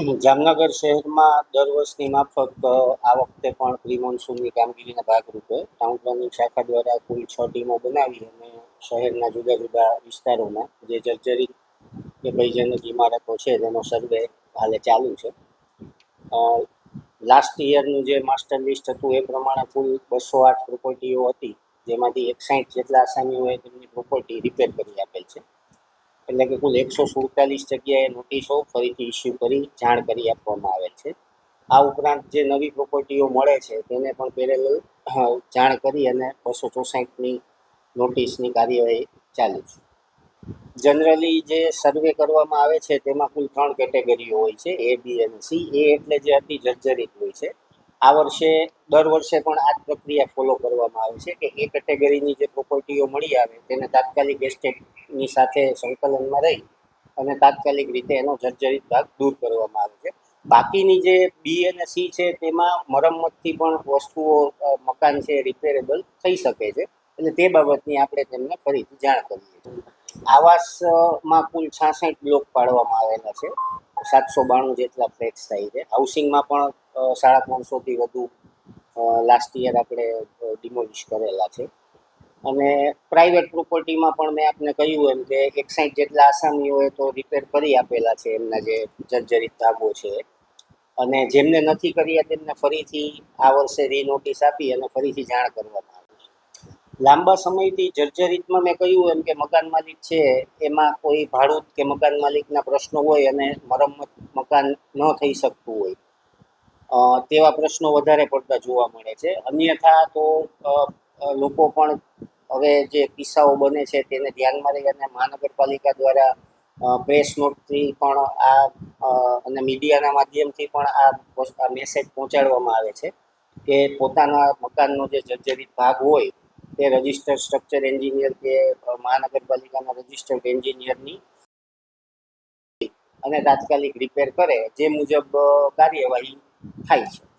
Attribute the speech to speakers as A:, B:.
A: જામનગર શહેરમાં દર વર્ષની માફક આ વખતે પણ પ્રી મોન્સૂનની કામગીરીના ભાગરૂપે ટાઉન પ્લાનિંગ શાખા દ્વારા કુલ છ ટીમો બનાવી અને શહેરના જુદા જુદા વિસ્તારોમાં જે જર્જરિત કે ભયજનક ઇમારતો છે, તેનો સર્વે હાલે ચાલુ છે. લાસ્ટ યરનું જે માસ્ટર લિસ્ટ હતું, એ પ્રમાણે કુલ બસો આઠ પ્રોપર્ટીઓ હતી, જેમાંથી એકસાઠ જેટલા આસામીઓએ તેમની પ્રોપર્ટી રિપેર કરી આપેલ છે. એટલે કે કુલ એકસો સુડતાલીસ જગ્યાએ નોટિસો ફરીથી ઇસ્યુ કરી, જાણ કરી આપવામાં આવેલ છે. આ ઉપરાંત જે નવી પ્રોપર્ટીઓ મળે છે, તેને પણ પેરેલ જાણ કરી અને બસો ચોસાઠની નોટિસની કાર્યવાહી ચાલુ છે. જનરલી જે સર્વે કરવામાં આવે છે, તેમાં કુલ ત્રણ કેટેગરીઓ હોય છે એ બી અને સી એ એટલે જે અતિ જર્જરિત હોય છે. આ વર્ષે, દર વર્ષે પણ આ પ્રક્રિયા ફોલો કરવામાં આવે છે કે એ કેટેગરીની જે પ્રોપર્ટીઓ મળી આવે, તેને તાત્કાલિક એસ્ટેટની સાથે સંકલનમાં રહી અને તાત્કાલિક રીતે એનો જર્જરિત ભાગ દૂર કરવામાં આવે છે. બાકીની જે બી અને સી છે, તેમાં મરમ્મતથી પણ વસ્તુઓ મકાન છે રિપેરેબલ થઈ શકે છે એટલે તે બાબતની આપણે તેમને ફરીથી જાણ કરીએ છીએ. આવાસમાં કુલ છાસઠ બ્લોક પાડવામાં આવેલા છે. સાતસો બાણું જેટલા ફ્લેટ્સ થાય છે. હાઉસિંગમાં પણ સાડા ત્રણસોથી વધુ લાસ્ટ યર આપણે ડિમોલિશ કરેલા છે. અને પ્રાઇવેટ પ્રોપર્ટીમાં પણ મેં આપને કહ્યું એમ કે એકસાઠ જેટલા આસામીઓએ તો રિપેર કરી આપેલા છે એમના જે જર્જરિત ભાગો છે. અને જેમને નથી કર્યા તેમને ફરીથી આ વર્ષે રીનોટિસ આપી અને ફરીથી જાણ કરવામાં આવી લાંબા સમયથી જર્જરિતમાં મેં કહ્યું એમ કે મકાન માલિક છે, એમાં કોઈ ભાડૂત કે મકાન માલિકના પ્રશ્નો હોય અને મરમ્મત મકાન ન થઈ શકતું હોય તેવા પ્રશ્નો વધારે પડતા જોવા મળે છે. અન્યથા તો લોકો પણ હવે જે કિસ્સાઓ બને છે તેને ધ્યાનમાં લઈ અને મહાનગરપાલિકા દ્વારા પ્રેસ નોટથી પણ આ અને મીડિયાના માધ્યમથી પણ આ મેસેજ પહોંચાડવામાં આવે છે કે પોતાના મકાનનો જે જર્જરિત ભાગ હોય તે રજિસ્ટર્ડ સ્ટ્રક્ચર એન્જિનિયર કે મહાનગરપાલિકાના રજિસ્ટર્ડ એન્જિનિયરની અને તાત્કાલિક રિપેર કરે. જે મુજબ કાર્યવાહી થાય છે